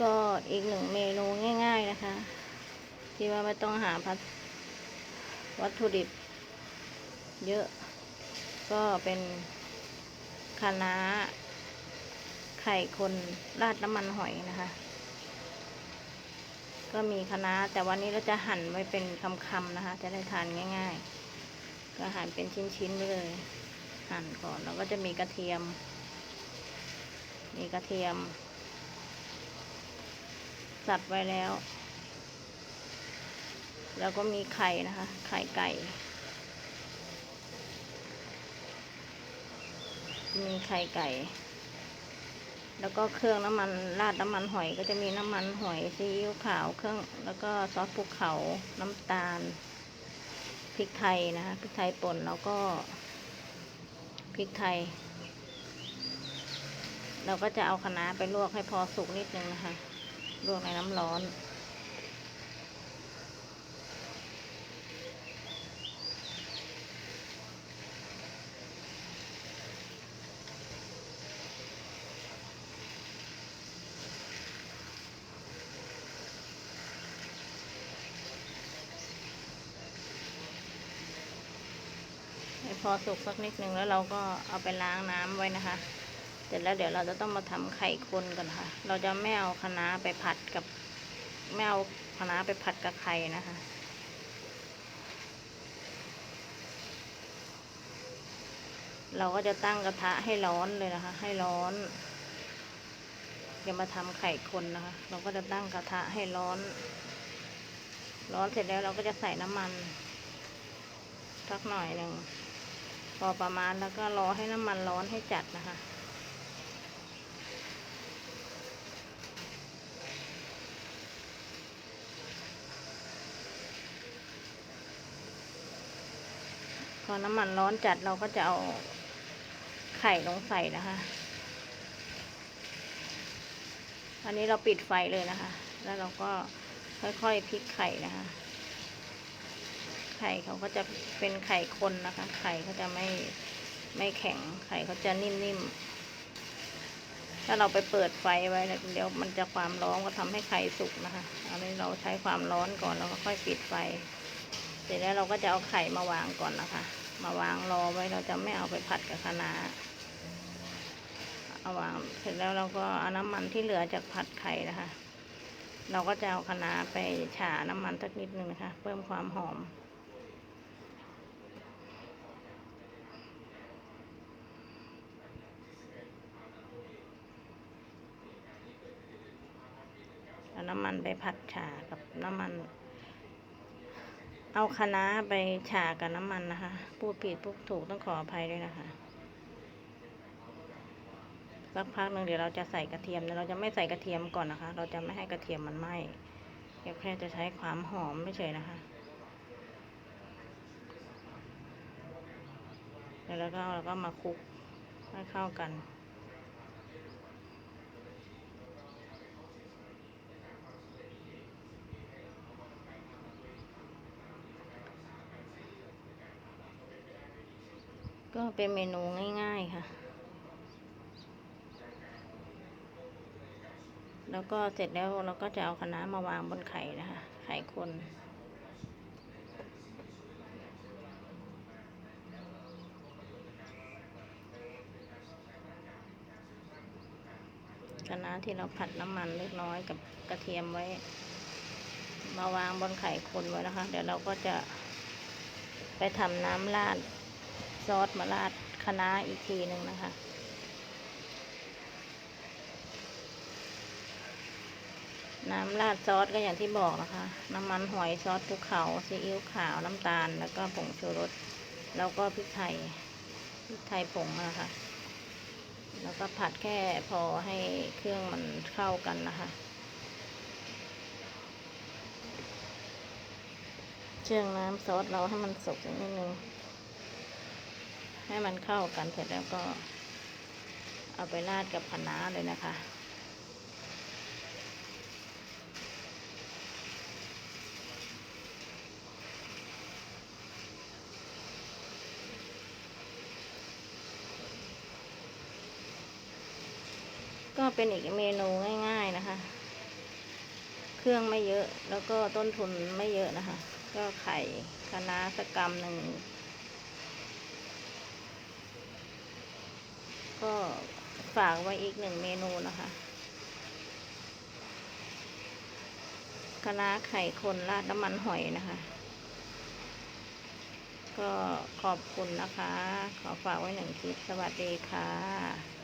ก็อีกหนึ่งเมนูง่าย ๆนะคะ ที่ว่าไม่ต้องหาพัดวัตถุดิบ เยอะ ก็เป็นคะน้าไข่คนราดน้ำมันหอยนะคะ ก็มีคะน้าแต่วันนี้เราจะหั่นไว้เป็นคำๆนะคะ จะได้ทานง่าย ๆ ก็หั่นเป็นชิ้นๆไปเลย หั่นก่อนแล้วก็จะมีกระเทียม มีกระเทียม สับไว้แล้ว แล้วก็มีไข่นะคะ ไข่ไก่ มีไข่ไก่ แล้วก็เครื่องน้ำมันราดน้ำมันหอยก็จะมีน้ำมันหอยซีอิ๊วขาวเครื่อง แล้วก็ซอสภูเขาน้ำตาลพริกไทยนะคะพริกไทยป่นแล้วก็พริกไทย เราก็จะเอาคะน้าไปลวกให้พอสุกนิดนึงนะคะ ลวกในน้ำร้อนให้พอสุกสักนิดนึงแล้วเราก็เอาไปล้างน้ำไว้นะคะ เสร็จแล้วเดี๋ยวเราจะต้องมาทำไข่คนก่อนค่ะ เราจะไม่เอาคะน้าไปผัดกับไม่เอาคะน้าไปผัดกับไข่นะคะเราก็จะตั้งกระทะให้ร้อนเลยนะคะ ให้ร้อนจะมาทำไข่คนนะคะ เราก็จะตั้งกระทะให้ร้อน ร้อนเสร็จแล้วเราก็จะใส่น้ำมันสักหน่อยหนึ่งพอประมาณแล้วก็รอให้น้ำมันร้อนให้จัดนะคะ อน้ำมันร้อนจัดเราก็จะเอาไข่ลงใส่นะคะ อันนี้เราปิดไฟเลยนะคะ แล้วเราก็ค่อยๆพลิกไข่นะคะ ไข่เขาก็จะเป็นไข่คนนะคะ ไข่เขาจะไม่ไม่แข็ง ไข่เขาจะนิ่มๆ ถ้าเราไปเปิดไฟไว้เดี๋ยวมันจะความร้อนก็ทำให้ไข่สุกนะคะ อันนี้เราใช้ความร้อนก่อนแล้วก็ค่อยปิดไฟ เสร็จแล้วเราก็จะเอาไข่มาวางก่อนนะคะ มาวางรอไว้เราจะไม่เอาไปผัดกับคะน้าเอาวางเสร็จแล้วเราก็เอาน้ำมันที่เหลือจากผัดไข่นะคะ เราก็จะเอาคะน้าไปฉาน้ำมันสักนิดนึงนะคะ เพิ่มความหอม เอาน้ำมันไปผัดฉากับน้ำมัน เอาคะน้าไปฉากับน้ำมันนะคะ พูดผิดพูดถูกต้องขออภัยด้วยนะคะ สักพักหนึ่งเดี๋ยวเราจะใส่กระเทียมเราจะไม่ใส่กระเทียมก่อนนะคะ เราจะไม่ให้กระเทียมมันไหม้แค่แค่จะใช้ความหอมไม่เฉยนะคะ แล้วก็เราก็มาคลุกให้เข้ากัน ก็เป็นเมนูง่ายๆค่ะ แล้วก็เสร็จแล้วเราก็จะเอาคะน้ามาวางบนไข่นะคะ ไข่คนคะน้าที่เราผัดน้ำมันเล็กน้อยกับกระเทียมไว้ มาวางบนไข่คนไว้นะคะ เดี๋ยวเราก็จะไปทำน้ำราด ซอสมาราดคะน้าอีกทีหนึ่งนะคะ น้ำราดซอสก็อย่างที่บอกนะคะ น้ำมันหอยซอสภูเขาซีอิ๊วขาวน้ำตาล แล้วก็ผงชูรส แล้วก็พริกไทย พริกไทยผงนะคะ แล้วก็ผัดแค่พอให้เครื่องมันเข้ากันนะคะเชื่องน้ำซอสเราให้มันสุกสักนิดนึง ให้มันเข้ากันเสร็จแล้วก็เอาไปราดกับคะน้าเลยนะคะก็เป็นอีกเมนูง่าย ๆนะคะ เครื่องไม่เยอะแล้วก็ต้นทุนไม่เยอะนะคะ ก็ไข่คะน้าสักกรัมหนึ่ง ก็ฝากไว้อีกหนึ่งเมนูนะคะคะน้าไข่คนราดน้ำมันหอยนะคะ ก็ขอบคุณนะคะ ขอฝากไว้หนึ่งคลิป สวัสดีค่ะ